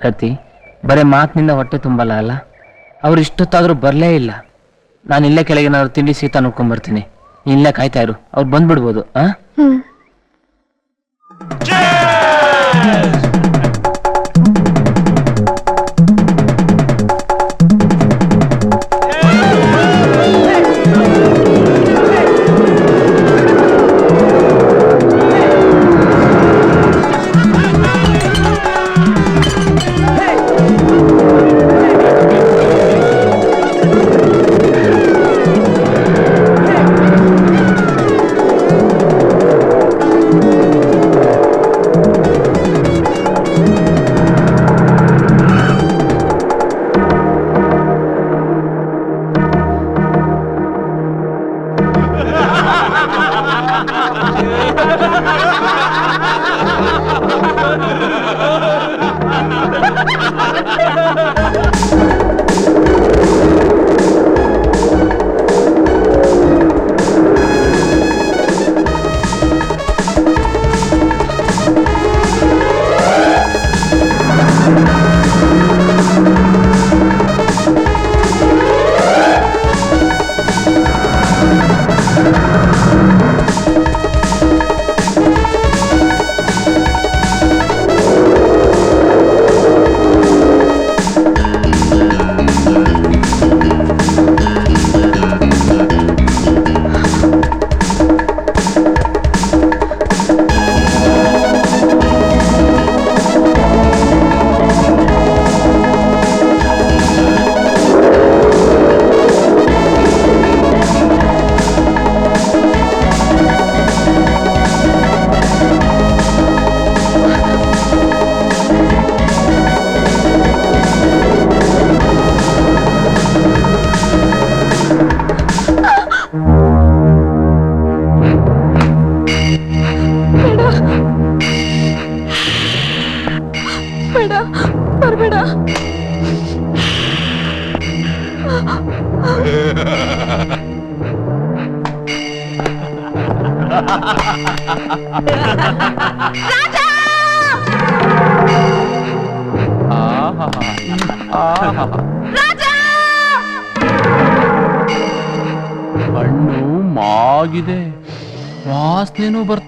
ರತಿ ಬರೀ ಮಾತಿನಿಂದ ಹೊಟ್ಟೆ ತುಂಬಲ್ಲ ಅಲ್ಲ? ಅವ್ರು ಇಷ್ಟೊತ್ತಾದ್ರೂ ಬರಲೇ ಇಲ್ಲ. ನಾನು ಇಲ್ಲೇ ಕೆಳಗೆ ಏನಾದ್ರು ತಿಂಡಿ ಸೀತಾ ನೋಡ್ಕೊಂಡ್ ಬರ್ತೀನಿ ಇಲ್ಲೇ ಕಾಯ್ತಾ ಇರು. ಅವ್ರು ಬಂದ್ಬಿಡ್ಬೋದು ಆ? Yeah.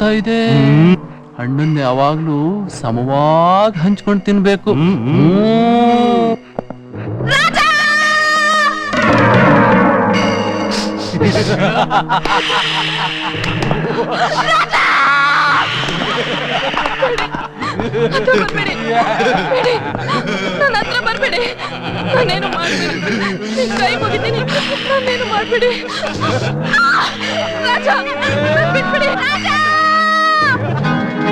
ಬರ್ತಾ ಇದೆ. ಹಣ್ಣನ್ನ ಯಾವಾಗ್ಲೂ ಸಮವಾಗಿ ಹಂಚ್ಕೊಂಡು ತಿನ್ಬೇಕು. ನನ್ನ ಹತ್ರ ಬರ್ಬೇಡಿ. ನಾನೇನು ಮಾಡ್ಬೇಡಿ. ನಿನ್ ಕೈ ಮುಗಿತೀನಿ. ನಾನೇನು ಮಾಡ್ಬೇಡಿ. ರಾಜ ನನ್ ಬಿಟ್ಬಿಡಿ. ರಾಜ!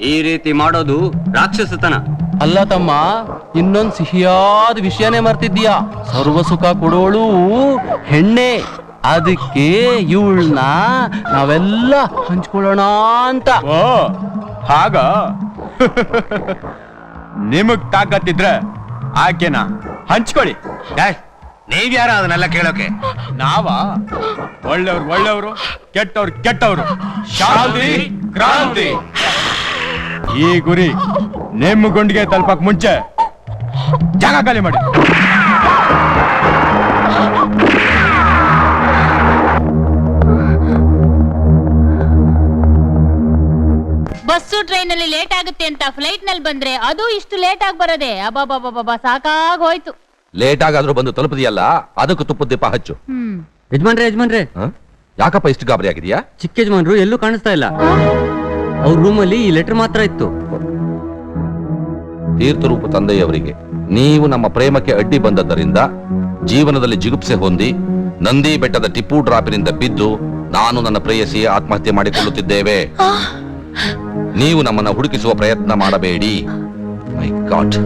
ಈ ರೀತಿ ಮಾಡೋದು ರಾಕ್ಷಸತನ. ಅಲ್ಲ ತಮ್ಮ ಇನ್ನೊಂದ್ ಸಿಹಿಯಾದ ವಿಷಯನೇ ಮರ್ತಿದ್ಯಾ ಸರ್ವ ಸುಖ ಕೊಡೋಳು ಹೆಣ್ಣೆ. ಅದಕ್ಕೆ ಇವಳನ್ನ ನಾವೆಲ್ಲ ಹಂಚ್ಕೊಳ್ಳೋಣ ಅಂತ. ಓ ಹಾಗ? ನಿಮಗ್ ತಾಕತ್ತಿದ್ರೆ ಆಕೆನ ಹಂಚ್ಕೊಳ್ಳಿ. ನೀವ್ಯಾರ ಅದನ್ನೆಲ್ಲ ಕೇಳೋಕೆ? ನಾವ? ಒಳ್ಳೆಯವ್ರು ಒಳ್ಳೆಯವರು ಕೆಟ್ಟವ್ರು ಕೆಟ್ಟವರು. ಶಾಂತಿ ಕ್ರಾಂತಿ. ಈ ಗುರಿ ನಿಮ್ಮ ಗುಂಡಿಗೆ ತಲುಪಕ್ ಮುಂಚೆ ಜಾಗ ಖಾಲಿ ಮಾಡಿ. ಬಸ್ಸು ಟ್ರೈನ್ ಅಲ್ಲಿ ಲೇಟ್ ಆಗುತ್ತೆ ಅಂತ ಫ್ಲೈಟ್ನಲ್ಲಿ ಬಂದ್ರೆ ಅದು ಇಷ್ಟು ಲೇಟ್ ಆಗಿ ಬರೋದೆ. ಅಬ್ಬಬ್ಬಬ್ಬಬ್ಬ ಸಾಕಾಗ್ ಹೋಯ್ತು. ಲೇಟ್ ಆಗಾದ್ರೂ ಬಂದು ತಲುಪದಿಯಲ್ಲ? ಅದಕ್ಕೂ ತುಪ್ಪದ ದೀಪ ಹಚ್ಚು. ಹ್ಮ್. ಯಜಮಾನ್ರೆ ಯಜಮಾನ್ರೆ. ಹ? ಯಾಕಪ್ಪ ಇಷ್ಟು ಗಾಬರಿ ಆಗಿದೆಯಾ ಚಿಕ್ಕ ಯಜಮಾನ್ರು ಎಲ್ಲೂ ಕಾಣಿಸ್ತಾ ಇಲ್ಲ. ಅವ್ರ ರೂಮಲ್ಲಿ ಈ ಲೆಟರ್ ಮಾತ್ರ ಇತ್ತು. ತೀರ್ಥರೂಪ ತಂದೆಯವರಿಗೆ ನೀವು ನಮ್ಮ ಪ್ರೇಮಕ್ಕೆ ಅಡ್ಡಿ ಬಂದದ್ದರಿಂದ ಜೀವನದಲ್ಲಿ ಜಿಗುಪ್ಸೆ ಹೊಂದಿ ನಂದಿ ಬೆಟ್ಟದ ಟಿಪ್ಪು ಡ್ರಾಪಿನಿಂದ ಬಿದ್ದು ನಾನು ನನ್ನ ಪ್ರೇಯಸಿ ಆತ್ಮಹತ್ಯೆ ಮಾಡಿಕೊಳ್ಳುತ್ತಿದ್ದೇವೆ. ನೀವು ನಮ್ಮನ್ನ ಹುಡುಕಿಸುವ ಪ್ರಯತ್ನ ಮಾಡಬೇಡಿ. My god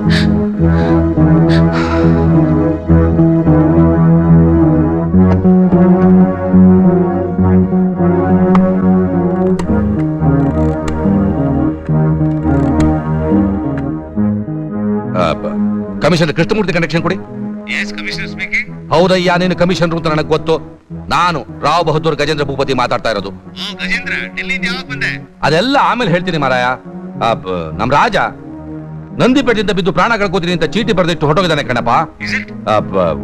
commissioner Krishnamurthy connection ಕೊಡಿ. ಹೌದಯ್ಯ ನೀನು ಕಮಿಷನರ್ ಅಂತ ನನಗೆ ಗೊತ್ತು. ನಾನು ರಾವ್ ಬಹದ್ದೂರ್ ಗಜೇಂದ್ರ ಭೂಪತಿ ಮಾತಾಡ್ತಾ ಇರೋದು. ಅದೆಲ್ಲ ಆಮೇಲೆ ಹೇಳ್ತೀನಿ ಮಾರಾಯ. ನಮ್ ರಾಜ ನಂದಿಪೇಟೆಯಿಂದ ಬಿದ್ದು ಪ್ರಾಣ ಕಳ್ಕೋತೀನಿ ಅಂತ ಚೀಟಿ ಬರೆದಿಟ್ಟು ಹೊಟ್ಟೋಗಿದ್ದಾನೆ ಕಣಪ್ಪ.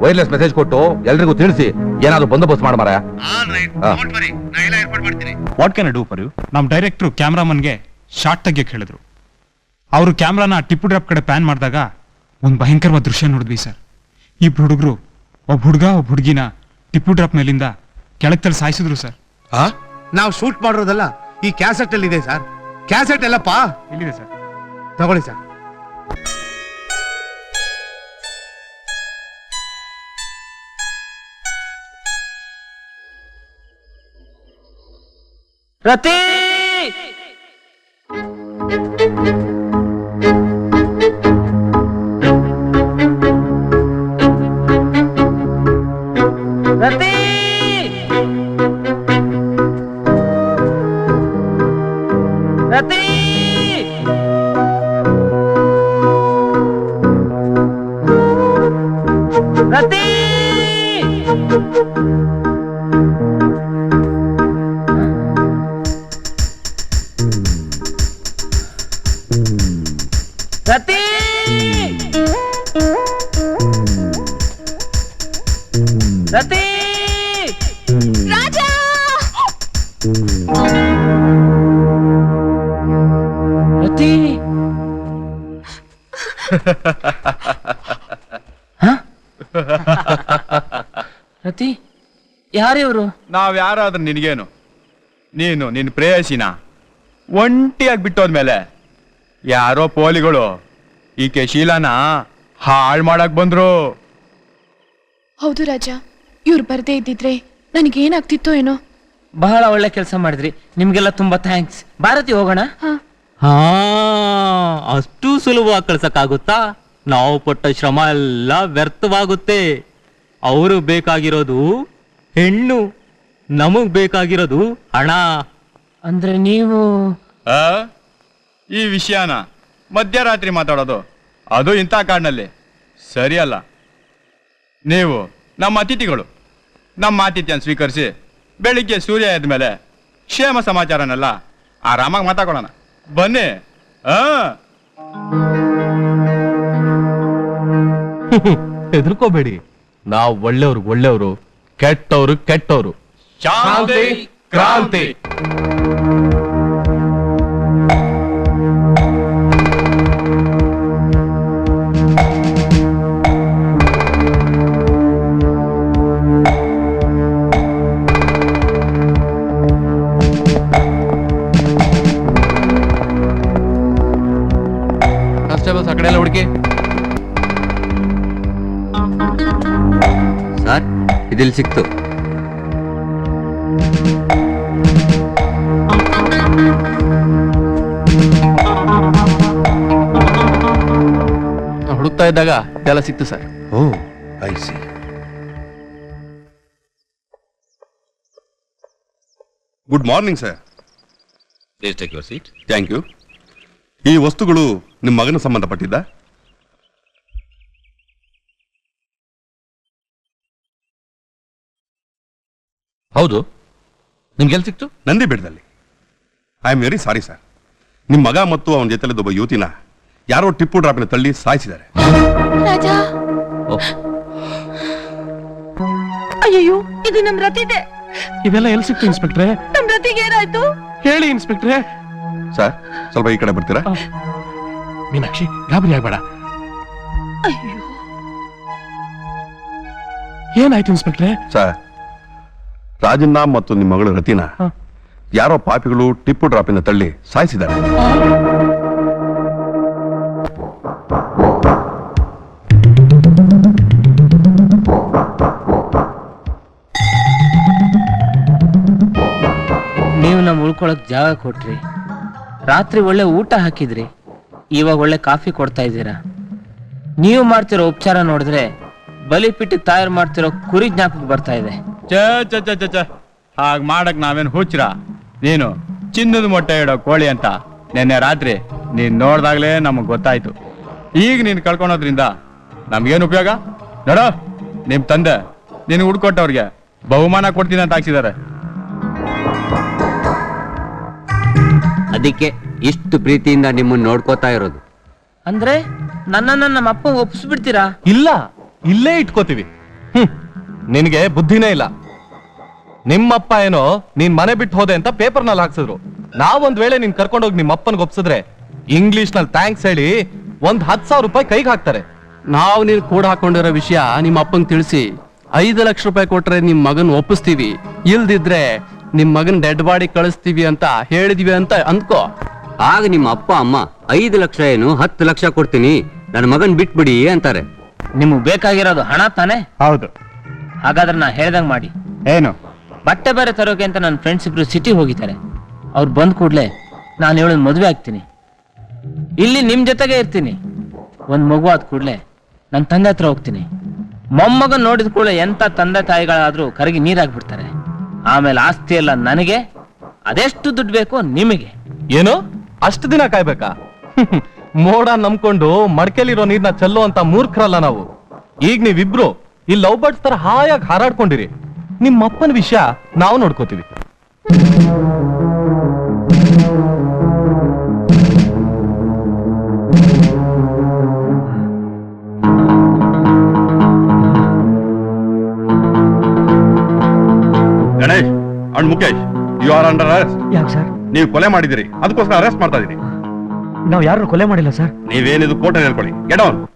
ವೈರ್ಲೆಸ್ ಮೆಸೇಜ್ ಕೊಟ್ಟು ಎಲ್ರಿಗೂ ತಿಳಿಸಿ ಏನಾದ್ರು ಬಂದೋಬಸ್ತ್ ಮಾಡ ಮಾರಾಯ. What can do for you ನಮ್ಮ ಡೈರೆಕ್ಟ್ರು ಕ್ಯಾಮ್ರಾಮನ್ಗೆ ಶಾರ್ಟ್ ತೆಗಿಯಕ್ಕೆ ಹೇಳಿದ್ರು ಅವರು ಕ್ಯಾಮ್ರಾನ ಟಿಪ್ಪು ಡ್ರಾಪ್ ಕಡೆ ಪ್ಯಾನ್ ಮಾಡಿದಾಗ ಒಂದು ಭಯಂಕರವಾದ ದೃಶ್ಯ ನೋಡಿದ್ವಿ ಸರ್. ಇಬ್ರು ಹುಡುಗರು ಒಬ್ಬ ಹುಡುಗ ಒಬ್ಬ ಹುಡುಗಿನ ಟಿಪ್ಪು ಡ್ರಾಪ್ ಮೇಲಿಂದ ಕೆಳಗ್ ತಲೆ ಸಾಯಿಸಿದ್ರು ಸರ್. ನಾವು ಶೂಟ್ ಮಾಡಿರೋದಲ್ಲ ಈ ಕ್ಯಾಸೆಟ್ ಅಲ್ಲಿ ಇದೆ ಸರ್. ಕ್ಯಾಸೆಟ್ ಎಲ್ಲಪ್ಪ ಎಲ್ಲಿದೆ ಸರ್. ತಗೊಳ್ಳಿ ಸರ್. Thank ರತಿ ಯಾರಿವ್ರು ನಾವ್ ಯಾರಾದ್ರೂ ನಿನಗೇನು? ನೀನು ನಿನ್ ಪ್ರೇಯಸಿನ? ಒಂಟಿಯಾಗಿ ಬಿಟ್ಟೋದ್ಮೇಲೆ ಯಾರೋ ಪೋಲಿಗಳು ಈಕೆ ಶೀಲಾನ ಹಾಳ್ ಮಾಡಕ್ ಬಂದ್ರು. ಹೌದು ರಾಜ ಇವ್ರು ಬರ್ದೇ ಇದ್ದಿದ್ರೆ ನನಗೇನಾಗ್ತಿತ್ತೋ ಏನೋ? ಬಹಳ ಒಳ್ಳೆ ಕೆಲಸ ಮಾಡಿದ್ರಿ. ನಿಮ್ಗೆಲ್ಲ ತುಂಬಾ ಥ್ಯಾಂಕ್ಸ್ ಭಾರತಿ ಹೋಗೋಣ? ಹಾ. ಅಷ್ಟು ಸುಲಭವಾಗಿ ಕಳ್ಸಕ್ಕಾಗುತ್ತಾ? ನಾವು ಪಟ್ಟ ಶ್ರಮ ಎಲ್ಲ ವ್ಯರ್ಥವಾಗುತ್ತೆ. ಅವರು ಬೇಕಾಗಿರೋದು ಹೆಣ್ಣು ನಮಗ್ ಬೇಕಾಗಿರೋದು ಹಣ. ಅಂದ್ರೆ ನೀವು ಆ? ಈ ವಿಷಯನ ಮಧ್ಯರಾತ್ರಿ ಮಾತಾಡೋದು. ಅದು ಇಂಥ ಕಾಡಿನಲ್ಲಿ. ಸರಿಯಲ್ಲ. ನೀವು ನಮ್ಮ ಅತಿಥಿಗಳು. ನಮ್ಮ ಆತಿಥ್ಯನ ಸ್ವೀಕರಿಸಿ ಬೆಳಿಗ್ಗೆ ಸೂರ್ಯ ಎದ್ದ ಮೇಲೆ ಕ್ಷೇಮ ಸಮಾಚಾರನೆಲ್ಲ ಆರಾಮಾಗಿ ಮಾತಾಡೋಣ ಬನ್ನಿ. ಆ? ಹೆದರ್ಕೋಬೇಡಿ. ನಾವು ಒಳ್ಳೆಯವ್ರಿಗೆ ಒಳ್ಳೆಯವರು. ಕೆಟ್ಟವ್ರು ಕೆಟ್ಟವರು. ಶಾಂತಿ ಕ್ರಾಂತಿ. ಇದಿಲ್ಲಿ ಸಿಕ್ತು. ಹುಡುಕ್ತಾ ಇದ್ದಾಗ ಎಲ್ಲ ಸಿಕ್ತು sir. Oh I see good morning sir please take your seat thank you ಈ ವಸ್ತುಗಳು ನಿಮ್ಮ ಮಗನ ಸಂಬಂಧಪಟ್ಟಿದ್ದ? ಹೌದು. ನಿಮ್ಗೆಲ್ ಸಿಕ್ತು? ನಂದಿ ಬೆಟ್ಟದಲ್ಲಿ I am very sorry sir ನಿಮ್ಮ ಮಗ ಮತ್ತು ಅವನ ಜೊತೆಲಿದ್ದ ಒಬ್ಬ ಯುವತಿನ ಯಾರೋ ಟಿಪ್ಪು ಡ್ರಾಪಿನ ತಳ್ಳಿ ಸಾಯಿಸಿದ್ದಾರೆ. ರಾಜ! ಓಹ್, ಅಯ್ಯಯ್ಯೋ ಇದು ನಮ್ ರತಿದೆ ಇವೆಲ್ಲ ಎಲ್ಲಿ ಸಿಕ್ತು ಇನ್ಸ್ಪೆಕ್ಟ್ರೆ? ನಮ್ ರತಿಗೆ ಏನಾಯ್ತು? ಹೇಳಿ ಇನ್ಸ್ಪೆಕ್ಟ್ರೆ. ಸರ್ ಸ್ವಲ್ಪ ಈ ಕಡೆ ಬರ್ತೀರಾ? ಮೀನಾಕ್ಷಿ ಗಾಬರಿ ಆಗ್ಬೇಡ. ಅಯ್ಯೋ. ಏನಾಯ್ತು ಇನ್ಸ್ಪೆಕ್ಟ್ರೆ? ಸರ್ ರಾಜನ್ನ ಮತ್ತು ನಿಮ್ಮ ಮಗಳು ರತಿನ ಯಾರೋ ಪಾಪಿಗಳು ಟಿಪ್ಪು ಡ್ರಾಪಿನ ತಳ್ಳಿ ಸಾಯಿಸಿದ್ದಾರೆ. ನೀವು ನಮ್ ಉಳ್ಕೊಳಕ್ ಜಾಗ ಕೊಟ್ರಿ. ರಾತ್ರಿ ಒಳ್ಳೆ ಊಟ ಹಾಕಿದ್ರಿ. ಇವಾಗ ಒಳ್ಳೆ ಕಾಫಿ ಕೊಡ್ತಾ ಇದ್ದೀರಾ. ನೀವು ಮಾಡ್ತಿರೋ ಉಪಚಾರ ನೋಡಿದ್ರೆ ಬಲಿಪಿಟ್ಟು ತಯಾರು ಮಾಡ್ತಿರೋ ಕುರಿ ಜ್ಞಾಪಕ ಬರ್ತಾ ಇದೆ. ಚ ಚ ಚ ಚ ಚ ಹಾಗೆ ಮಾಡಕ್ ನಾವೇನು ಹುಚ್ರ ನೀನು ಚಿನ್ನದ ಮೊಟ್ಟೆ ಇಡೋ ಕೋಳಿ ಅಂತ ನಿನ್ನೆ ರಾತ್ರಿ ನೀನ್ ನೋಡ್ದಾಗ್ಲೇ ನಮಗ್ ಗೊತ್ತಾಯ್ತು. ಈಗ ನೀನ್ ಕಳ್ಕೊಳೋದ್ರಿಂದ ನಮ್ಗೇನು ಉಪಯೋಗ? ನೋಡ ನಿಮ್ ತಂದೆ ನೀನು ಹುಡ್ಕೊಟ್ಟವ್ರಿಗೆ ಬಹುಮಾನ ಕೊಡ್ತೀನಿ ಅಂತ ಹಾಕ್ಸಿದ್ದಾರೆ ಅದಕ್ಕೆ ಇಷ್ಟು ಪ್ರೀತಿಯಿಂದ ನಿಮ್ಮನ್ನ ನೋಡ್ಕೋತಾ ಇರೋದು. ಅಂದ್ರೆ ನನ್ನನ್ನ ನಮ್ಮ ಅಪ್ಪ ಒಪ್ಪಿಸ್ಬಿಡ್ತೀರಾ ಇಲ್ಲ. ಇಲ್ಲೇ ಇಟ್ಕೋತೀವಿ. ಹ್ಮ್ ನಿನಗೆ ಬುದ್ಧಿನೇ ಇಲ್ಲ. ನಿಮ್ಮಪ್ಪ ಏನೋ ನೀನ್ ಮನೆ ಬಿಟ್ಟು ಹೋದೆ ಅಂತ ಪೇಪರ್ನಲ್ಲಿ ಹಾಕ್ಸಿದ್ರು. ನಾವೊಂದ್ ವೇಳೆ ನೀನ್ ಕರ್ಕೊಂಡೋಗಿ ನಿಮ್ಮ ಅಪ್ಪನ್ಗೆ ಒಪ್ಸಿದ್ರೆ ಇಂಗ್ಲಿಷ್ನಲ್ಲಿ ಥ್ಯಾಂಕ್ಸ್ ಹೇಳಿ ಒಂದ್ ಹತ್ ಸಾವಿರ ರೂಪಾಯಿ ಕೈಗೆ ಹಾಕ್ತಾರೆ. ನಾವು ನೀನು ಕೂಡ ಹಾಕೊಂಡಿರೋ ವಿಷಯ ನಿಮ್ಮ ಅಪ್ಪಂಗೆ ತಿಳಿಸಿ. ಐದು ಲಕ್ಷ ರೂಪಾಯಿ ಕೊಟ್ರೆ ನಿಮ್ ಮಗನ್ ಒಪ್ಪಿಸ್ತೀವಿ. ಇಲ್ದಿದ್ರೆ ನಿಮ್ ಮಗನ್ ಡೆಡ್ ಬಾಡಿ ಕಳಿಸ್ತೀವಿ ಅಂತ ಹೇಳಿದ್ವಿ ಅಂತ ಅಂದ್ಕೋ. ಆಗ ನಿಮ್ಮ ಅಪ್ಪ ಅಮ್ಮ ಐದು ಲಕ್ಷ ಏನು ಹತ್ತು ಲಕ್ಷ ಕೊಡ್ತೀನಿ. ನನ್ನ ಮಗನ್ ಬಿಟ್ಬಿಡಿ ಅಂತಾರೆ. ನಿಮಗೆ ಬೇಕಾಗಿರೋದು ಹಣ ತಾನೇ? ಹೌದು. ಹಾಗಾದ್ರೆ ನಾ ಹೇಳ್ದಂಗ್ ಮಾಡಿ. ಏನು? ಬಟ್ಟೆ ಬೇರೆ ತರೋಕೆ ಅಂತ ನನ್ನ ಫ್ರೆಂಡ್ಸ್ ಇಬ್ರು ಸಿಟಿ ಹೋಗಿದ್ದಾರೆ. ಅವ್ರು ಬಂದ್ ಕೂಡ್ಲೆ ನಾನು ಇವಳನ್ನ ಮದುವೆ ಆಗ್ತೀನಿ. ಇಲ್ಲಿ ನಿಮ್ ಜೊತೆಗೆ ಇರ್ತೀನಿ. ಒಂದ್ ಮಗು ಆದ ಕೂಡ್ಲೆ ನನ್ನ ತಂದೆ ಹತ್ರ ಹೋಗ್ತೀನಿ. ಮೊಮ್ಮಗನ್ ನೋಡಿದ ಕೂಡಲೇ ಎಂತ ತಂದೆ ತಾಯಿಗಳಾದ್ರೂ ಕರಗಿ ನೀರಾಗ್ಬಿಡ್ತಾರೆ. ಆಮೇಲೆ ಆಸ್ತಿ ಎಲ್ಲ ನನಗೆ ಅದೆಷ್ಟು ದುಡ್ಡು ಬೇಕು ನಿಮಗೆ. ಏನು? ಅಷ್ಟು ದಿನ ಕಾಯ್ಬೇಕಾ? ಮೋಡ ನಂಬ್ಕೊಂಡು ಮಡ್ಕೆಲಿರೋ ನೀರ್ನ ಚೆಲ್ಲೋ ಅಂತ ಮೂರ್ಖರಲ್ಲ ನಾವು. ಈಗ ನೀವಿಬ್ರು ಈ ಲವ್ ಬರ್ಡ್ಸ್ ತರ ಹಾಯಾಗಿ ಹಾರಾಡ್ಕೊಂಡಿರಿ. ನಿಮ್ಮ ಅಪ್ಪನ ವಿಷಯ ನಾವು ನೋಡ್ಕೋತೀವಿ. Ganesh and Mukesh you are under arrest ಯಾಕೆ ಸರ್? ನೀವು ಕೊಲೆ ಮಾಡಿದಿರಿ ಅದಕ್ಕೋಸ್ಕರ ಅರೆಸ್ಟ್ ಮಾಡ್ತಾ ಇದೀನಿ ನಾವು ಯಾರು ಕೊಲೆ ಮಾಡಿಲ್ಲ ಸರ್ ನೀವೇನಿದು ಕೋಟೆ ಹೇಳ್ಕೊಳ್ಳಿ. ಗೆಟ್ ಆನ್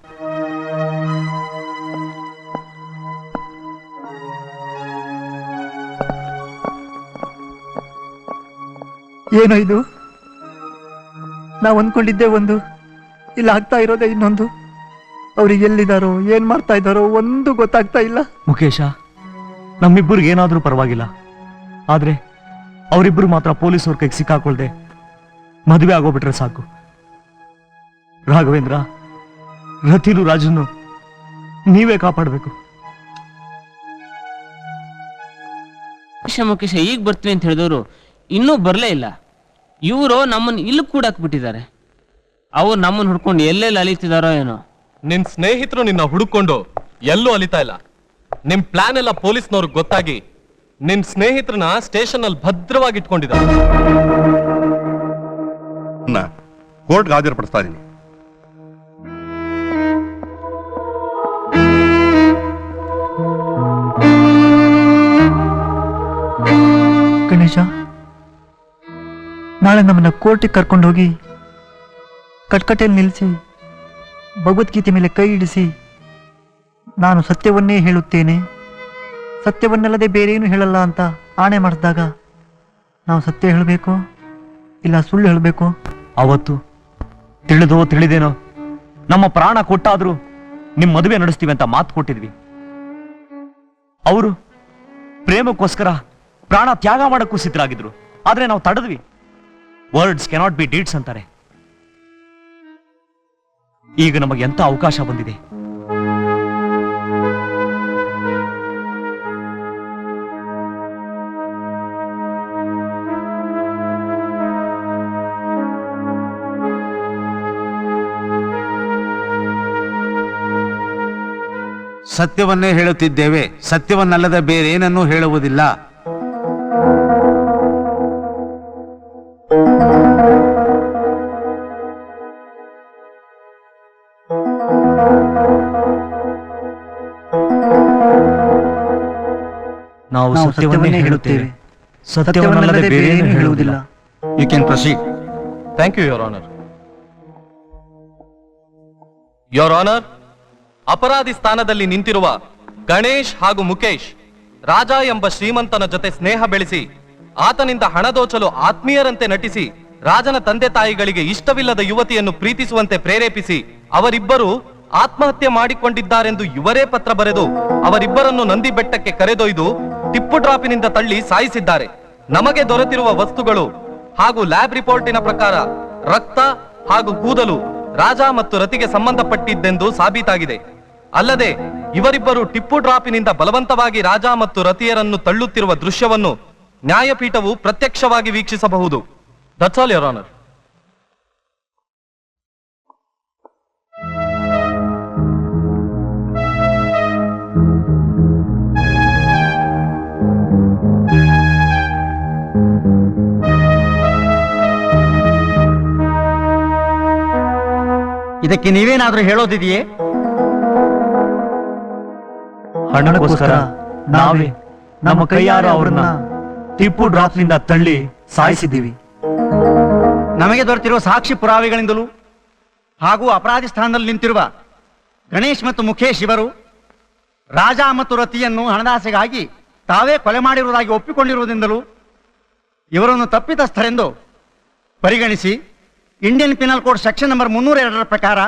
ಏನೋ ಇದು? ನಾವು ಅಂದ್ಕೊಂಡಿದ್ದೆ ಒಂದು. ಇಲ್ಲ ಆಗ್ತಾ ಇರೋದೇ ಇನ್ನೊಂದು. ಅವ್ರಿಗೆ ಎಲ್ಲಿದ್ದಾರೋ ಏನ್ ಮಾಡ್ತಾ ಇದ್ದಾರೋ ಒಂದು ಗೊತ್ತಾಗ್ತಾ ಇಲ್ಲ. ಮುಖೇಶ ನಮ್ಮಿಬ್ಬರಿಗೆ ಏನಾದ್ರೂ ಪರವಾಗಿಲ್ಲ. ಆದ್ರೆ ಅವರಿಬ್ರು ಮಾತ್ರ ಪೊಲೀಸ್ ಕೈಗೆ ಸಿಕ್ಕಾಕೊಳ್ದೆ ಮದುವೆ ಆಗೋಗ್ಬಿಟ್ರೆ ಸಾಕು. ರಾಘವೇಂದ್ರ ರತಿಲು ರಾಜನು ನೀವೇ ಕಾಪಾಡಬೇಕು. ಮುಖೇಶ ಮುಖೇಶ ಈಗ ಬರ್ತೀವಿ ಅಂತ ಹೇಳಿದವರು ಇನ್ನೂ ಬರಲೇ ಇಲ್ಲ. ಇವರು ನಮ್ಮನ್ನ ಇಲ್ಲಿ ಕೂಡಾಕ್ ಬಿಟ್ಟಿದ್ದಾರೆ ಅವ್ರು ನಮ್ಮನ್ನ ಹುಡ್ಕೊಂಡು ಎಲ್ಲೆಲ್ಲಿ ಅಲಿತಿದಾರೋ ಏನೋ. ನಿನ್ ಸ್ನೇಹಿತರು ನಿನ್ನ ಹುಡುಕೊಂಡು ಎಲ್ಲೂ ಅಲಿತಾ ಇಲ್ಲ. ನಿಮ್ ಪ್ಲಾನ್ ಎಲ್ಲ ಪೊಲೀಸ್ನವ್ರಿಗೆ ಗೊತ್ತಾಗಿ ನಿನ್ ಸ್ನೇಹಿತರನ್ನ ಸ್ಟೇಷನ್ ಅಲ್ಲಿ ಭದ್ರವಾಗಿ ಇಟ್ಕೊಂಡಿದ್ದಾರೆ ಕೋರ್ಟ್ಗೆ ಹಾಜರುಪಡಿಸ್ತಾ ಇದೀನಿ ಗಣೇಶ ನಾಳೆ ನಮ್ಮನ್ನ ಕೋರ್ಟಿಗೆ ಕರ್ಕೊಂಡು ಹೋಗಿ ಕಟ್ಕಟೆಯಲ್ಲಿ ನಿಲ್ಲಿಸಿ, ಭಗವದ್ಗೀತೆ ಮೇಲೆ ಕೈ ಇಡಿಸಿ, ನಾನು ಸತ್ಯವನ್ನೇ ಹೇಳುತ್ತೇನೆ. ಸತ್ಯವನ್ನಲ್ಲದೆ ಬೇರೇನು ಹೇಳಲ್ಲ ಅಂತ ಆಣೆ ಮಾಡಿಸಿದಾಗ ನಾವು ಸತ್ಯ ಹೇಳಬೇಕು, ಇಲ್ಲ ಸುಳ್ಳು ಹೇಳಬೇಕು? ಅವತ್ತು ತಿಳಿದೋ ತಿಳಿದೇನೋ ನಮ್ಮ ಪ್ರಾಣ ಕೊಟ್ಟಾದರೂ ನಿಮ್ಮ ಮದುವೆ ನಡೆಸ್ತೀವಿ ಅಂತ ಮಾತು ಕೊಟ್ಟಿದ್ವಿ. ಅವರು ಪ್ರೇಮಕ್ಕೋಸ್ಕರ ಪ್ರಾಣ ತ್ಯಾಗ ಮಾಡಕ್ಕೂ ಸಿದ್ಧರಾಗಿದ್ರು. ಆದ್ರೆ ನಾವು ತಡೆದ್ವಿ. ವರ್ಡ್ಸ್ ಕೆನಾಟ್ ಬಿ ಡೀಡ್ಸ್ ಅಂತಾರೆ. ಈಗ ನಮಗೆ ಎಂತ ಅವಕಾಶ ಬಂದಿದೆ? ಸತ್ಯವನ್ನೇ ಹೇಳುತ್ತಿದ್ದೇವೆ. ಸತ್ಯವನ್ನಲ್ಲದೆ ಬೇರೇನನ್ನೂ ಹೇಳುವುದಿಲ್ಲ. ಸತ್ಯವನ್ನೇ ಹೇಳುತ್ತೇವೆ. ಸತ್ಯವನ್ನಲ್ಲದೆ ಬೇರೇನು ಹೇಳುವುದಿಲ್ಲ. You can proceed thank you your honour your honour ಅಪರಾಧಿ ಸ್ಥಾನದಲ್ಲಿ ನಿಂತಿರುವ ಗಣೇಶ್ ಹಾಗೂ ಮುಖೇಶ್ ರಾಜ ಎಂಬ ಶ್ರೀಮಂತನ ಜೊತೆ ಸ್ನೇಹ ಬೆಳೆಸಿ ಆತನಿಂದ ಹಣ ದೋಚಲು ಆತ್ಮೀಯರಂತೆ ನಟಿಸಿ ರಾಜನ ತಂದೆ ತಾಯಿಗಳಿಗೆ ಇಷ್ಟವಿಲ್ಲದ ಯುವತಿಯನ್ನು ಪ್ರೀತಿಸುವಂತೆ ಪ್ರೇರೇಪಿಸಿ ಅವರಿಬ್ಬರು ಆತ್ಮಹತ್ಯೆ ಮಾಡಿಕೊಂಡಿದ್ದಾರೆಂದು ಇವರೇ ಪತ್ರ ಬರೆದು ಅವರಿಬ್ಬರನ್ನು ನಂದಿ ಬೆಟ್ಟಕ್ಕೆ ಕರೆದೊಯ್ದು ಟಿಪ್ಪು ಡ್ರಾಪಿನಿಂದ ತಳ್ಳಿ ಸಾಯಿಸಿದ್ದಾರೆ. ನಮಗೆ ದೊರೆತಿರುವ ವಸ್ತುಗಳು ಹಾಗೂ ಲ್ಯಾಬ್ ರಿಪೋರ್ಟಿನ ಪ್ರಕಾರ ರಕ್ತ ಹಾಗೂ ಕೂದಲು ರಾಜ ಮತ್ತು ರತಿಗೆ ಸಂಬಂಧಪಟ್ಟಿದ್ದೆಂದು ಸಾಬೀತಾಗಿದೆ. ಅಲ್ಲದೆ ಇವರಿಬ್ಬರು ಟಿಪ್ಪು ಡ್ರಾಪಿನಿಂದ ಬಲವಂತವಾಗಿ ರಾಜ ಮತ್ತು ರತಿಯರನ್ನು ತಳ್ಳುತ್ತಿರುವ ದೃಶ್ಯವನ್ನು ನ್ಯಾಯಪೀಠವು ಪ್ರತ್ಯಕ್ಷವಾಗಿ ವೀಕ್ಷಿಸಬಹುದು. ದಟ್ಸ್ ಆಲ್ ಆನರ್ ಇದಕ್ಕೆ ನೀವೇನಾದ್ರೂ ಹೇಳೋದಿದೆಯೇ? ಹಣಕ್ಕೋಸ್ಕರ ನಾವೇ ನಮ್ಮ ಕೈಯಾರ ಅವ್ರನ್ನ ಟಿಪ್ಪು ಡ್ರಾಪ್ನಿಂದ ತಳ್ಳಿ ಸಾಯಿಸಿದ್ದೀವಿ. ನಮಗೆ ದೊರೆತಿರುವ ಸಾಕ್ಷಿ ಪುರಾವೆಗಳಿಂದಲೂ ಹಾಗೂ ಅಪರಾಧಿ ಸ್ಥಾನದಲ್ಲಿ ನಿಂತಿರುವ ಗಣೇಶ್ ಮತ್ತು ಮುಖೇಶ್ ಇವರು ರಾಜ ಮತ್ತು ರತಿಯನ್ನು ಹಣದಾಸೆಗಾಗಿ ತಾವೇ ಕೊಲೆ ಮಾಡಿರುವುದಾಗಿ ಒಪ್ಪಿಕೊಂಡಿರುವುದರಿಂದಲೂ ಇವರನ್ನು ತಪ್ಪಿತಸ್ಥರೆಂದು ಪರಿಗಣಿಸಿ Indian penal code section number ಮುನ್ನೂರ ಎರಡರ ಪ್ರಕಾರ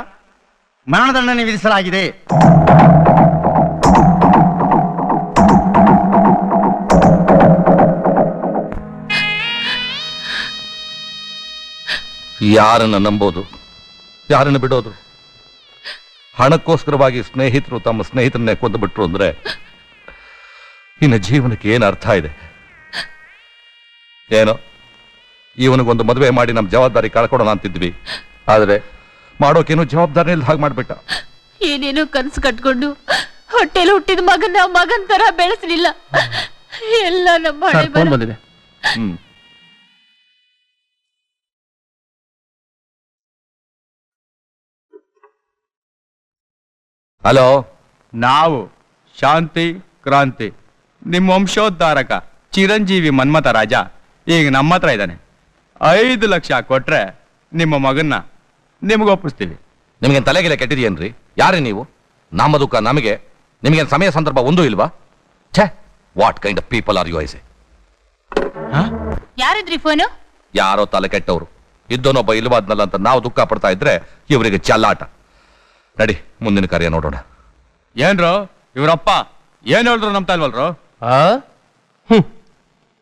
ಮರಣದಂಡನೆ ವಿಧಿಸಲಾಗಿದೆ. ಯಾರನ್ನ ನಂಬೋದು? ಯಾರನ್ನ ಬಿಡೋದು? ಹಣಕ್ಕೋಸ್ಕರವಾಗಿ ಸ್ನೇಹಿತರು ತಮ್ಮ ಸ್ನೇಹಿತರನ್ನೇ ಕೊಂದು ಬಿಟ್ರು ಅಂದ್ರೆ ಇನ್ನು ಜೀವನಕ್ಕೆ ಏನು ಅರ್ಥ ಇದೆ? ಏನೋ? ಇವನಿಗೊಂದು ಮದುವೆ ಮಾಡಿ ನಮ್ಮ ಜವಾಬ್ದಾರಿ ಕಳ್ಕೊಡೋಣ ಅಂತಿದ್ವಿ. ಆದ್ರೆ ಮಾಡೋಕೇನು ಜವಾಬ್ದಾರಿ ಇಲ್ದ ಹಾಗೆ ಮಾಡ್ಬಿಟ್ಟ. ಏನೇನೋ ಕನಸು ಕಟ್ಕೊಂಡು ಹೊಟ್ಟೆಲಿ ಹುಟ್ಟಿದ ಮಗನ ಮಗನ್ ತರ ಬೆಳೆಸಲಿಲ್ಲ. ಎಲ್ಲ ನಮ್ಮ ಹಣೆ ಬರ ಬಂದಿದೆ. ಹ್ಮ್. ಹಲೋ? ನಾವು ಶಾಂತಿ ಕ್ರಾಂತಿ ನಿಮ್ಮ ವಂಶೋದ್ಧಾರಕ ಚಿರಂಜೀವಿ ಮನ್ಮಥ ರಾಜ. ಈಗ ನಮ್ಮ ಹತ್ರ ಇದ್ದಾನೆ. ಐದು ಲಕ್ಷ ಕೊಟ್ರೆ ನಿಮ್ಮ ಮಗನ್ನ ನಿಮ್ಗೆ ಒಪ್ಪಿಸ್ತೀವಿ ನಿಮಗೆ ತಲೆಗೆಲೆ ಕೆಟ್ಟಿದೆಯೇನ್ರಿ? ಯಾರೇ ನೀವು? ನಮ್ಮ ದುಃಖ ನಮಗೆ. ನಿಮಗೆ ಸಮಯ ಸಂದರ್ಭ ಒಂದೂ ಇಲ್ವಾ? ಛೇ what kind of people are you ಐಸೆ ಯಾರಿದ್ರಿ ಫೋನು? ಯಾರೋ ತಲೆ ಕೆಟ್ಟವರು. ಇದ್ದೋನೊಬ್ಬ ಇಲ್ವಾದ್ನಲ್ಲ ಅಂತ ನಾವು ದುಃಖ ಪಡ್ತಾ ಇದ್ರೆ ಇವರಿಗೆ ಚಲ್ಲಾಟ. ನಡಿ ಮುಂದಿನ ಕಾರ್ಯ ನೋಡೋಣ. ಏನ್ರು? ಇವರಪ್ಪ ಏನ್ ಹೇಳಿದ್ರು ನಮ್ತಾ ಇಲ್ವಲ್ರು? ಆ ಹ್ಮ್.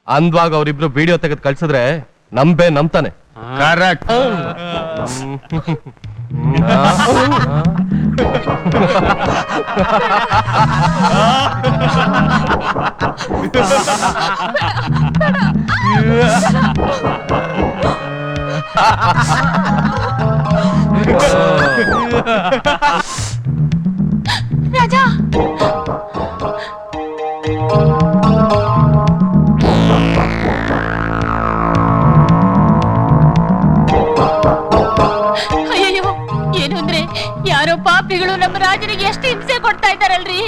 ಅಂದ್ವಾಗ ಅವರಿಬ್ರು ವಿಡಿಯೋ ತೆಗೆದು ಕಳ್ಸಿದ್ರೆ ನಂಬೆ ನಂಬ್ತಾನೆ ಕರೆಕ್ಟ್ ರಾಜಾ ಪಾಪಿಗಳು ನಮ್ಮ ರಾಜನಿಗೆ ಎಷ್ಟು ಹಿಂಸೆ ಕೊಡ್ತಾ ಇದ್ದಾರಲ್ರಿ?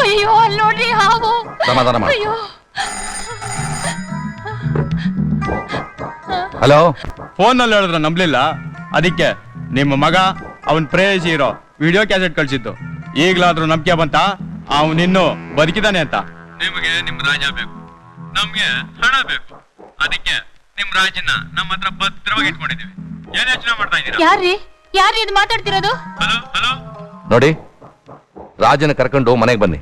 ಅಯ್ಯೋ ಅಲ್ಲಿ ನೋಡ್ರಿ ಹಾವು. ಸಮಾಧಾನ ಮಾಡು. ಅಯ್ಯೋ. ಹಲೋ? ಫೋನಲ್ಲಿ ಹೇಳಿದ್ರೆ ನಂಬಲಿಲ್ಲ. ಅದಕ್ಕೆ ನಿಮ್ಮ ಮಗ ಅವನ್ ಪ್ರೇಯಸಿ ಇರೋ ವಿಡಿಯೋ ಕ್ಯಾಸೆಟ್ ಕಳ್ಸಿದ್ದು. ಈಗ್ಲಾದ್ರೂ ನಂಬಿಕೆ ಬಂತ? ಅವನಿನ್ನು ಬದುಕಿದಾನೆ ಅಂತ. ನಿಮಗೆ ನಿಮ್ ರಾಜ ಬೇಕು. ನಮ್ಗೆ ಹಣ ಬೇಕು. ಅದಕ್ಕೆ ನಿಮ್ ರಾಜನ ನಮ್ಮ ಹತ್ರ ಭದ್ರವಾಗಿ ಇಟ್ಕೊಂಡಿದೀವಿ ಏನ್ ಯೋಚನೆ ಮಾಡ್ತಾ ಇದ್ದೀರಾ? ಯಾರ್ರಿ? ಇದು ಮಾತಾಡ್ತಿರೋದು? ನೋಡಿ ರಾಜನ ಕರ್ಕೊಂಡು ಮನೆಗೆ ಬನ್ನಿ.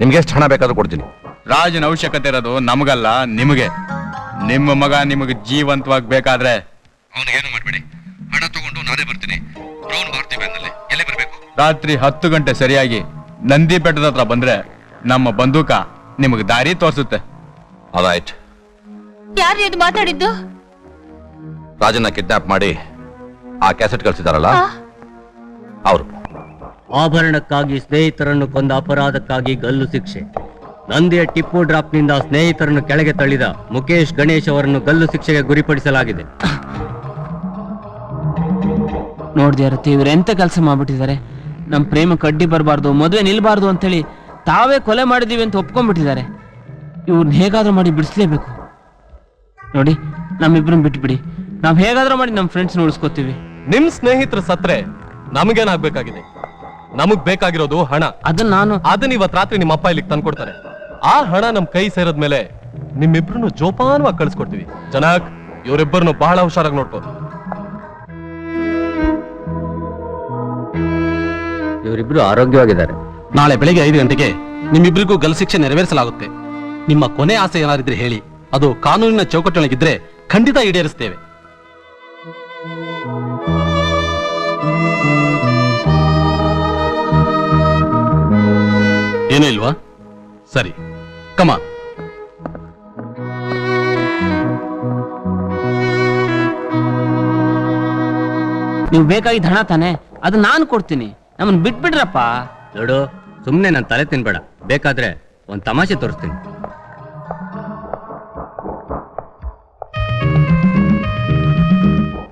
ನಿಮ್ಗೆ ಎಷ್ಟು ಹಣ ಬೇಕಾದ್ರೂ ಕೊಡ್ತೀನಿ. ರಾಜನ ಅವಶ್ಯಕತೆ ಇರೋದು ನಮಗಲ್ಲ ನಿಮಗೆ. ನಿಮ್ಮ ಮಗ ನಿಮಗೆ ಜೀವಂತವಾಗಿ ಬೇಕಾದ್ರೆ. ಅವನಿಗೇನು ಮಾಡಬೇಡಿ. ಹಣ ತಗೊಂಡು ನಾನೇ ಬರ್ತೀನಿ. ಬ್ರೌನ್ ಭಾರತಿ ಬ್ಯಾಂಕ್ನಲ್ಲಿ ಎಲ್ಲಿ ಬರಬೇಕು? ರಾತ್ರಿ ಹತ್ತು ಗಂಟೆ ಸರಿಯಾಗಿ ನಂದಿ ಬೆಟ್ಟದ ಹತ್ರ ಬಂದ್ರೆ ನಮ್ಮ ಬಂದೂಕ ನಿಮಗೆ ದಾರಿ ತೋರಿಸುತ್ತೆ. ಅದಾಯ್ತು. ಯಾರು ಇದು ಮಾತಾಡಿದ್ದು? ರಾಜನ ಕಿಡ್ನಾಪ್ ಮಾಡಿ ಆ ಕ್ಯಾಸೆಟ್ ಕಳಿಸಿದಾರಲ್ಲ ಅವರು. ಆಭರಣಕ್ಕಾಗಿ ಸ್ನೇಹಿತರನ್ನು ಕೊಂದ ಅಪರಾಧಕ್ಕಾಗಿ ಗಲ್ಲು ಶಿಕ್ಷೆ. ನಂದಿಯ ಟಿಪ್ಪು ಡ್ರಾಪ್ನಿಂದ ಸ್ನೇಹಿತರನ್ನು ಕೆಳಗೆ ತಳ್ಳಿದ ಮುಖೇಶ್ ಗಣೇಶ್ ಅವರನ್ನು ಗಲ್ಲು ಶಿಕ್ಷೆಗೆ ಗುರಿಪಡಿಸಲಾಗಿದೆ. ನೋಡ್ದೆ ತೀವ್ರ ಇವ್ರು ಎಂತ ಕೆಲಸ ಮಾಡ್ಬಿಟ್ಟಿದ್ದಾರೆ? ನಮ್ಮ ಪ್ರೇಮ ಕಡ್ಡಿ ಬರಬಾರ್ದು ಮದುವೆ ನಿಲ್ಬಾರ್ದು ಅಂತೇಳಿ ತಾವೇ ಕೊಲೆ ಮಾಡಿದೀವಿ ಅಂತ ಒಪ್ಕೊಂಡ್ಬಿಟ್ಟಿದ್ದಾರೆ. ಇವ್ರನ್ನ ಹೇಗಾದ್ರೂ ಮಾಡಿ ಬಿಡಿಸ್ಲೇಬೇಕು. ನೋಡಿ ನಮ್ಮಿಬ್ರನ್ನ ಬಿಟ್ಬಿಡಿ. ನಾವು ಹೇಗಾದ್ರೂ ಮಾಡಿ ನಮ್ಮ ಫ್ರೆಂಡ್ಸ್ನ ಉಳಿಸ್ಕೋತೀವಿ. ನಿಮ್ ಸ್ನೇಹಿತರು ಸತ್ರೆ ನಮಗೇನಾಗ್ಬೇಕಾಗಿದೆ? ನಮಗ್ ಬೇಕಾಗಿರೋದು ಹಣ. ಅದನ್ನ ನಾನು ಅದನ್ನ ಇವತ್ ರಾತ್ರಿ ನಿಮ್ಮ ಅಪ್ಪ ಇಲ್ಲಿಗೆ ತಂದ್ಕೊಡ್ತಾರೆ. ಆ ಹಣ ನಮ್ ಕೈ ಸೇರದ್ಮೇಲೆ ನಿಮ್ಮಿಬ್ರನ್ನು ಜೋಪಾನವಾಗಿ ಕಳ್ಸ್ಕೊಡ್ತೀವಿ. ಜನಕ್ ಇವರಿಬ್ಬರನ್ನು ಬಹಳ ಹುಷಾರಾಗಿ ನೋಡ್ಕೋ. ಇವರಿಬ್ರು ಆರೋಗ್ಯವಾಗಿದ್ದಾರೆ. ನಾಳೆ ಬೆಳಿಗ್ಗೆ ಐದು ಗಂಟೆಗೆ ನಿಮ್ಮಿಬ್ರಿಗೂ ಗಲ್ ಶಿಕ್ಷೆ ನೆರವೇರಿಸಲಾಗುತ್ತೆ. ನಿಮ್ಮ ಕೊನೆ ಆಸೆ ಏನಾರಿದ್ರೆ ಹೇಳಿ. ಅದು ಕಾನೂನಿನ ಚೌಕಟ್ಟಿನೊಳಗಿದ್ರೆ ಖಂಡಿತ ಈಡೇರಿಸ್ತೇವೆ. ಏನೂ ಇಲ್ವಾ? ಸರಿ ಕಮ ನೀವು ಬೇಕಾಗಿದ್ದ ಹಣ ತಾನೆ? ಅದು ನಾನು ಕೊಡ್ತೀನಿ. ನಮ್ಮನ್ನ ಬಿಟ್ಬಿಡ್ರಪ್ಪ. ನೋಡು ಸುಮ್ಮನೆ ನನ್ನ ತಲೆ ತಿನ್ಬೇಡ. ಬೇಕಾದ್ರೆ ಒಂದು ತಮಾಷೆ ತೋರಿಸ್ತೀನಿ.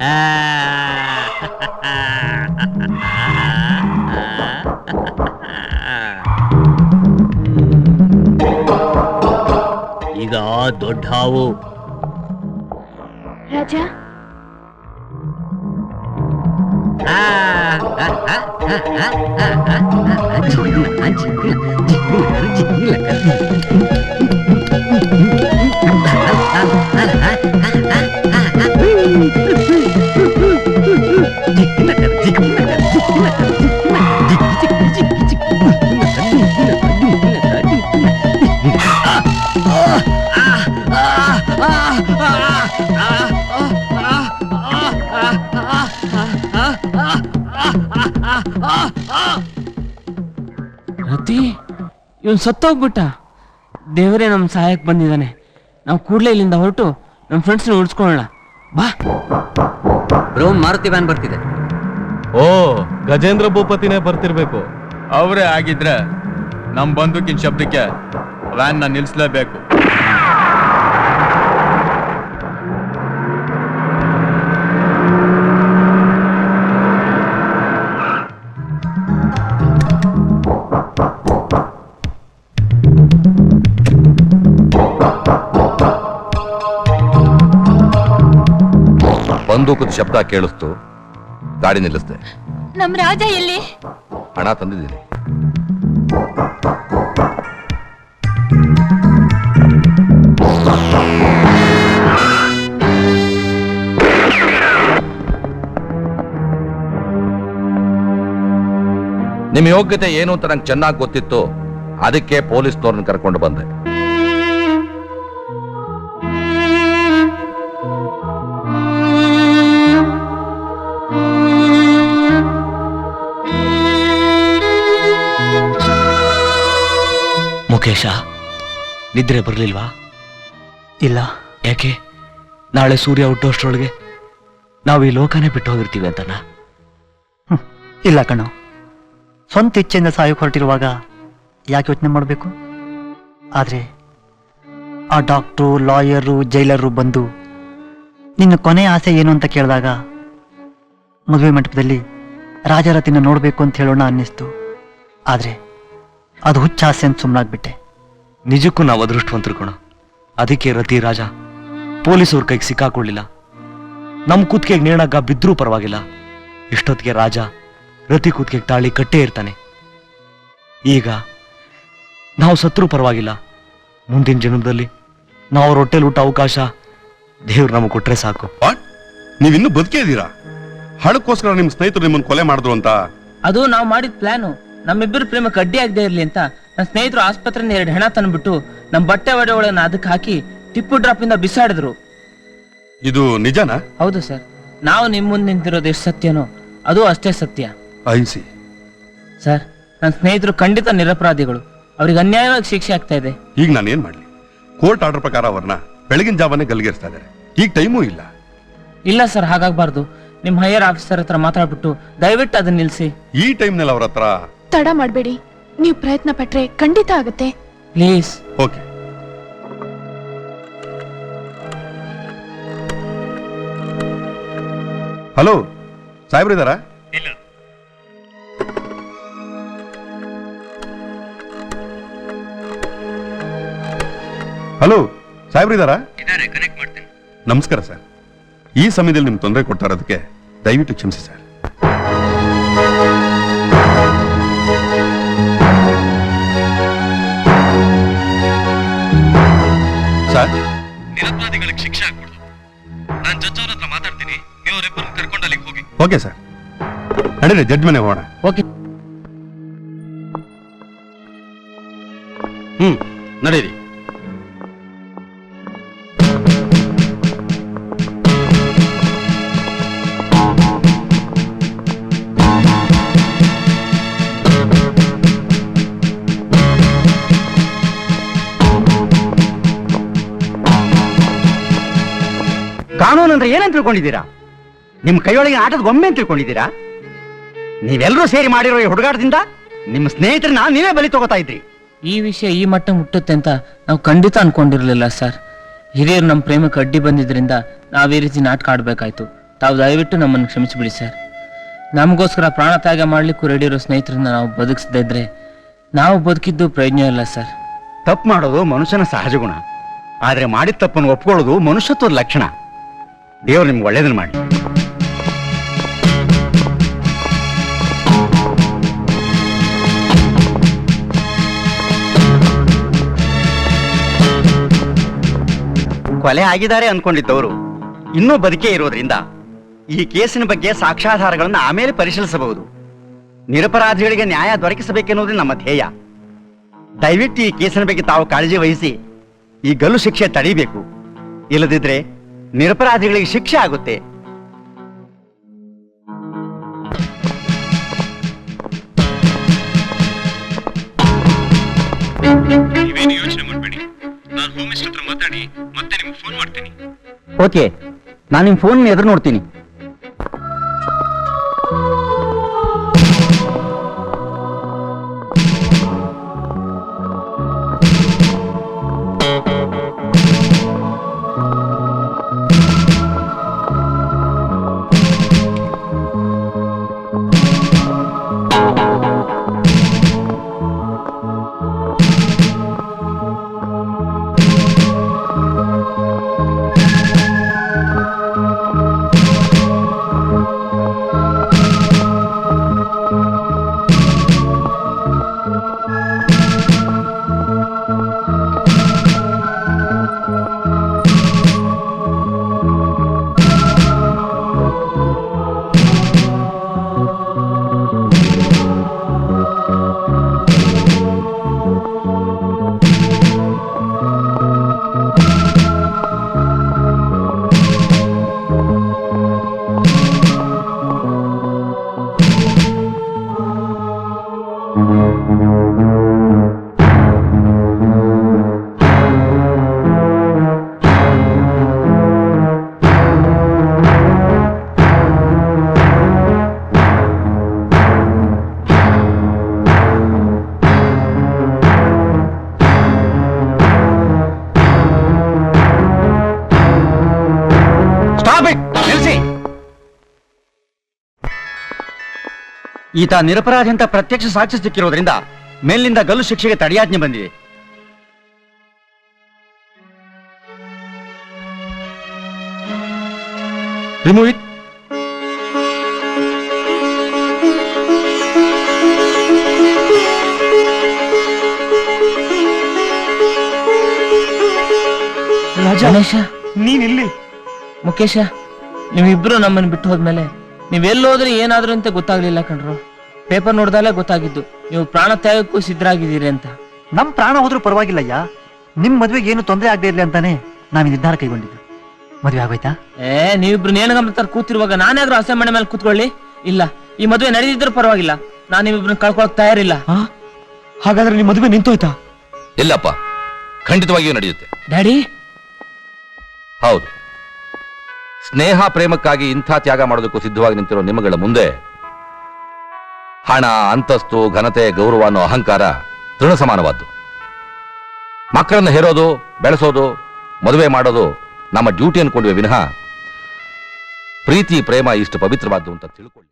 ಆ, ದೊಡ್ಡ ಹಾವು ರಾಜ ರತಿ ಇವನ್ ಸತ್ತೋಗ್ಬಿಟ್ಟ. ದೇವರೇ ನಮ್ಮ ಸಹಾಯಕ್ಕೆ ಬಂದಿದ್ದಾನೆ. ನಾವು ಕೂಡಲೇ ಇಲ್ಲಿಂದ ಹೊರಟು ನಮ್ಮ ಫ್ರೆಂಡ್ಸ್ನ ಉಳಿಸ್ಕೊಳ್ಳೋಣ ಬಾ. ಬ್ರೋ ಮಾರುತಿ ವ್ಯಾನ್ ಬರ್ತಿದೆ. ಓ ಗಜೇಂದ್ರ ಭೂಪತಿನೇ ಬರ್ತಿರ್ಬೇಕು. ಅವರೇ ಆಗಿದ್ರೆ ನಮ್ಮ ಬಂದೂಕಿನ ಶಬ್ದಕ್ಕೆ ವ್ಯಾನ್ನ ಬಂದೂಕದ ಶಬ್ದ ಕೇಳಿಸ್ತು ಗಾಡಿ ನಿಲ್ಲಿಸ್ದೆ. ನಮ್ ರಾಜ ಎಲ್ಲಿ? ಹಣ ತಂದಿದ್ದೀನಿ. ನಿಮ್ಮ ಯೋಗ್ಯತೆ ಏನು ಅಂತ ನಂಗೆ ಚೆನ್ನಾಗಿ ಗೊತ್ತಿತ್ತು ಅದಕ್ಕೆ ಪೊಲೀಸ್ನವ್ರನ್ನ ಕರ್ಕೊಂಡು ಬಂದೆ. ಮುಖೇಶ ನಿದ್ರೆ ಬರಲಿಲ್ವಾ? ಇಲ್ಲ. ಯಾಕೆ? ನಾಳೆ ಸೂರ್ಯ ಹುಟ್ಟೋಷ್ಟ್ರೊಳಗೆ ನಾವು ಈ ಲೋಕನೇ ಬಿಟ್ಟು ಹೋಗಿರ್ತೀವಿ ಅಂತನಾ? ಇಲ್ಲ ಕಣೋ. ಸ್ವಂತ ಇಚ್ಛೆಯಿಂದ ಸಾಯಕ್ಕೆ ಹೊರಟಿರುವಾಗ ಯಾಕೆ ಯೋಚನೆ ಮಾಡಬೇಕು? ಆದರೆ ಆ ಡಾಕ್ಟ್ರು ಲಾಯರು ಜೈಲರು ಬಂದು ನಿನ್ನ ಕೊನೆ ಆಸೆ ಏನು ಅಂತ ಕೇಳಿದಾಗ ಮದುವೆ ಮಂಟಪದಲ್ಲಿ ರಾಜರತಿನ ನೋಡಬೇಕು ಅಂತ ಹೇಳೋಣ ಅನ್ನಿಸ್ತು. ಆದರೆ ಅದು ಹುಚ್ಚಾಸೆ ಅಂತ ಸುಮ್ಮನಾಗ್ಬಿಟ್ಟೆ ನಿಜಕ್ಕೂ ನಾವು ಅದೃಷ್ಟವಂತರು ಕಣ. ಅದಕ್ಕೆ ರತಿ ರಾಜ ಪೊಲೀಸವ್ರ ಕೈಗೆ ಸಿಕ್ಕಾಕೊಳ್ಳಿಲ್ಲ ನಮ್ಮ ಕೂತ್ಕೆಗೆ ನೇಣಾಗ ಬಿದ್ರೂ ಪರವಾಗಿಲ್ಲ. ಇಷ್ಟೊತ್ತಿಗೆ ರಾಜ ರತಿ ಕೂತ್ಕೆಗೆ ತಾಳಿ ಕಟ್ಟೇ ಇರ್ತಾನೆ. ಈಗ ನಾವು ಸತ್ರೂ ಪರವಾಗಿಲ್ಲ. ಮುಂದಿನ ಜನ್ಮದಲ್ಲಿ ನಾವು ಅವ್ರ ಹೊಟ್ಟೆಲ್ ಊಟ ಅವಕಾಶ ದೇವ್ರು ನಮಗೆ ಕೊಟ್ರೆ ಸಾಕು. ನೀವಿನ್ನೂ ಬದುಕೇ ಇದ್ದೀರಾ? ಹಣಕ್ಕೋಸ್ಕರ ನಿಮ್ಮ ಸ್ನೇಹಿತರು ನಿಮ್ಮನ್ನು ಕೊಲೆ ಮಾಡಿದ್ರು ಅಂತ? ಅದು ನಾವು ಮಾಡಿದ ಪ್ಲಾನು. ನಮ್ಮಿಬ್ಬರು ಪ್ರೇಮ ಕಡ್ಡಿ ಆಗದೆ ಇರ್ಲಿ ಅಂತ ನನ್ನ ಸ್ನೇಹಿತರು ಆಸ್ಪತ್ರೆಯಿಂದ ಎರಡು ಹೆಣ ತಂದ್ಬಿಟ್ಟು ನಮ್ಮ ಬಟ್ಟೆ ಒಡೆ ಒಳನ ಅದಕ್ಕೆ ಹಾಕಿ ಟಿಪ್ಪು ಡ್ರಾಪ್ ಇಂದ ಬಿಸಾಡಿದ್ರು. ಇದು ನಿಜನಾ? ಹೌದು ಸರ್. ನಾವು ನಿಮ್ಮ ಮುಂದೆ ನಿಂತಿರೋದು ಎಷ್ಟು ಸತ್ಯನೋ ಅದು ಅಷ್ಟೇ ಸತ್ಯ. ಅಹಿಂಸಿ ಸರ್ ನನ್ನ ಸ್ನೇಹಿತರು ಖಂಡಿತ ನಿರಪರಾಧಿಗಳು. ಅವ್ರಿಗೆ ಅನ್ಯಾಯವಾಗಿ ಶಿಕ್ಷೆ ಆಗ್ತಾ ಇದೆ. ಈಗ ನಾನು ಏನ್ ಮಾಡ್ಲಿ? ಕೋರ್ಟ್ ಆರ್ಡರ್ ಪ್ರಕಾರ ಅವ್ರನ್ನ ಬೆಳಗಿನ ಜಾವನೇ ಗಲ್ಗೇರಿಸ್ತಾ ಇದ್ದಾರೆ ಈಗ ಟೈಮೂ ಇಲ್ಲ. ಇಲ್ಲ ಸರ್ ಹಾಗಾಗಬಾರ್ದು. ನಿಮ್ಮ ಹೈಯರ್ ಆಫೀಸರ್ ಹತ್ರ ಮಾತಾಡ್ಬಿಟ್ಟು ದಯವಿಟ್ಟು ಅದನ್ನ ನಿಲ್ಲಿಸಿ ಈ ಟೈಮ್ನಲ್ಲಿ ಅವ್ರ ಹತ್ರ ತಡ ಮಾಡಬೇಡಿ. ನೀವು ಪ್ರಯತ್ನ ಪಟ್ರೆ ಖಂಡಿತ ಆಗುತ್ತೆ. ಪ್ಲೀಸ್. ಓಕೆ. ಹಲೋ ಸಾಹೇಬ್ರು ಇದಾರಾ? ಹಲೋ ಸಾಹೇಬ್ರು ಇದಾರಾ? ನಮಸ್ಕಾರ ಸರ್. ಈ ಸಮಯದಲ್ಲಿ ನಿಮ್ಗೆ ತೊಂದರೆ ಕೊಡ್ತಾ ಇರೋದಕ್ಕೆ ದಯವಿಟ್ಟು ಕ್ಷಮಿಸಿ ಸರ್. Okay sir. ನಡೀರಿ ಜಡ್ಜ್ ಮನೆಗೆ ಹೋಗೋಣ. ಓಕೆ. ಹ್ಮ್ ನಡೀರಿ. ಕಾನೂನು ಅಂದ್ರೆ ಏನಂತ ತಿಳ್ಕೊಂಡಿದ್ದೀರಾ? ನಿಮ್ ಕೈಯೊಳಗೆ ಆಟದ ಗೊಂಬೆ ಅಂತ ತಿಳ್ಕೊಂಡಿದ್ದೀರಾ? ನೀವೆಲ್ಲರೂ ಸೇರಿ ಮಾಡಿರೋ ಈ ಹುಡುಗಾಟದಿಂದ ನಿಮ್ಮ ಸ್ನೇಹಿತರನ್ನ ನೀವೇ ಬಲಿ ತಗೋತಾ ಇದ್ರಿ. ಈ ವಿಷಯ ಈ ಮಟ್ಟ ಮುಟ್ಟುತ್ತೆ ಅಂತ ನಾವು ಖಂಡಿತ ಅನ್ಕೊಂಡಿರ್ಲಿಲ್ಲ ಸರ್. ಹಿರಿಯರು ನಮ್ಮ ಪ್ರೇಮಕ್ಕೆ ಅಡ್ಡಿ ಬಂದಿದ್ರಿಂದ ನಾವು ಈ ರೀತಿ ನಾಟಕ ಆಡ್ಬೇಕಾಯ್ತು. ತಾವು ದಯವಿಟ್ಟು ನಮ್ಮನ್ನು ಕ್ಷಮಿಸಿಬಿಡಿ ಸರ್. ನಮಗೋಸ್ಕರ ಪ್ರಾಣ ತ್ಯಾಗ ಮಾಡ್ಲಿಕ್ಕೂ ರೆಡಿ ಇರೋ ಸ್ನೇಹಿತರನ್ನ ನಾವು ಬದುಕಿಸದೇ ಇದ್ರೆ ನಾವು ಬದುಕಿದ್ದು ಪ್ರಯೋಜನ ಇಲ್ಲ ಸರ್. ತಪ್ಪು ಮಾಡೋದು ಮನುಷ್ಯನ ಸಹಜ ಗುಣ. ಆದ್ರೆ ಮಾಡಿದ ತಪ್ಪನ್ನು ಒಪ್ಕೊಳ್ಳೋದು ಮನುಷ್ಯತ್ವದ ಲಕ್ಷಣ. ದೇವರು ನಿಮ್ಗೆ ಒಳ್ಳೇದನ್ನು ಮಾಡಿ. ಕೊಲೆ ಆಗಿದ್ದಾರೆ ಅನ್ಕೊಂಡಿದ್ದವರು ಇನ್ನೂ ಬದುಕೇ ಇರೋದ್ರಿಂದ ಈ ಕೇಸಿನ ಬಗ್ಗೆ ಸಾಕ್ಷ್ಯಾಧಾರಗಳನ್ನು ಆಮೇಲೆ ಪರಿಶೀಲಿಸಬಹುದು. ನಿರಪರಾಧಿಗಳಿಗೆ ನ್ಯಾಯ ದೊರಕಿಸಬೇಕೆನ್ನುವುದೇ ನಮ್ಮ ಧ್ಯೇಯ. ದಯವಿಟ್ಟು ಈ ಕೇಸಿನ ಬಗ್ಗೆ ತಾವು ಕಾಳಜಿ ವಹಿಸಿ ಈ ಗಲ್ಲು ಶಿಕ್ಷೆ ತಡೀಬೇಕು. ಇಲ್ಲದಿದ್ರೆ ನಿರಪರಾಧಿಗಳಿಗೆ ಶಿಕ್ಷೆ ಆಗುತ್ತೆ. ಓಕೆ ನಾನು ನಿಮ್ಮ ಫೋನ್ ಎದುರು ನೋಡ್ತೀನಿ. ಈತ ನಿರಪರಾಧಿ ಅಂತ ಪ್ರತ್ಯಕ್ಷ ಸಾಕ್ಷಿ ಸಿಕ್ಕಿರೋದ್ರಿಂದ ಮೇಲಿನಿಂದ ಗಲ್ಲು ಶಿಕ್ಷೆಗೆ ತಡೆಯಾಜ್ಞೆ ಬಂದಿದೆ. ರಿಮೂವ್ ಇಟ್ ಗಣೇಶ. ನೀನ್ ಇಲ್ಲಿ ಮುಖೇಶ ನೀವಿಬ್ರು ನಮ್ಮನ್ನು ಬಿಟ್ಟು ಹೋದ್ಮೇಲೆ ನೀವೆಲ್ಲೋದ್ರೆ ಏನಾದ್ರು ಅಂತ ಗೊತ್ತಾಗ್ಲಿಲ್ಲ ಕಣ್ರು. ಪೇಪರ್ ನೋಡ್ದಲ್ಲೇ ಗೊತ್ತಾಗಿದ್ದು ನೀವು ಪ್ರಾಣ ತ್ಯಾಗಕ್ಕೂ ಸಿದ್ಧರಾಗಿದ್ದೀರಿ ಅಂತ. ನಮ್ ಪ್ರಾಣ ಹೋದ್ರೂ ಪರವಾಗಿಲ್ಲಯ್ಯ. ನಿಮ್ ಮದ್ವೆಗೆ ಏನು ತೊಂದರೆ ಆಗದೆ ಇರ್ಲಿ ಅಂತಾನೆ ನಾವ್ ಈ ನಿರ್ಧಾರ ಕೈಗೊಂಡಿದ್ದು. ಮದ್ವೆ ಆಗೋಯ್ತಾ? ಏ ನೀವಿಬ್ರು ನೇಣಗಂಬ ಕೂತಿರುವಾಗ ನಾನಾದ್ರೂ ಮನೆ ಮೇಲೆ ಕೂತ್ಕೊಳ್ಳಿ. ಇಲ್ಲ ಈ ಮದುವೆ ನಡೆದಿದ್ರು ಪರವಾಗಿಲ್ಲ. ನಾನು ನಿಮ್ಮಿಬ್ರನ್ನ ಕಳ್ಕೊಳಕ್ ತಯಾರಿಲ್ಲ. ಹಾಗಾದ್ರೆ ನಿಮ್ ಮದುವೆ ನಿಂತೋಯ್ತಾ? ಇಲ್ಲಪ್ಪ ಖಂಡಿತವಾಗಿಯೂ ನಡೆಯುತ್ತೆ. ಡ್ಯಾಡಿ? ಹೌದು. ಸ್ನೇಹ ಪ್ರೇಮಕ್ಕಾಗಿ ಇಂಥ ತ್ಯಾಗ ಮಾಡೋದಕ್ಕೂ ಸಿದ್ಧವಾಗಿ ನಿಂತಿರೋ ನಿಮ್ಮಗಳ ಮುಂದೆ ಹಣ, ಅಂತಸ್ತು, ಘನತೆ, ಗೌರವ ಅನ್ನೋ ಅಹಂಕಾರ ತೃಣ ಸಮಾನವಾದ್ದು. ಮಕ್ಕಳನ್ನು ಹೇರೋದು, ಬೆಳೆಸೋದು, ಮದುವೆ ಮಾಡೋದು ನಮ್ಮ ಡ್ಯೂಟಿ ಅನ್ಕೊಂಡ್ವಿ ವಿನಃ ಪ್ರೀತಿ, ಪ್ರೇಮ ಇಷ್ಟು ಪವಿತ್ರವಾದ್ದು ಅಂತ ತಿಳ್ಕೊಳ್ಳಿ.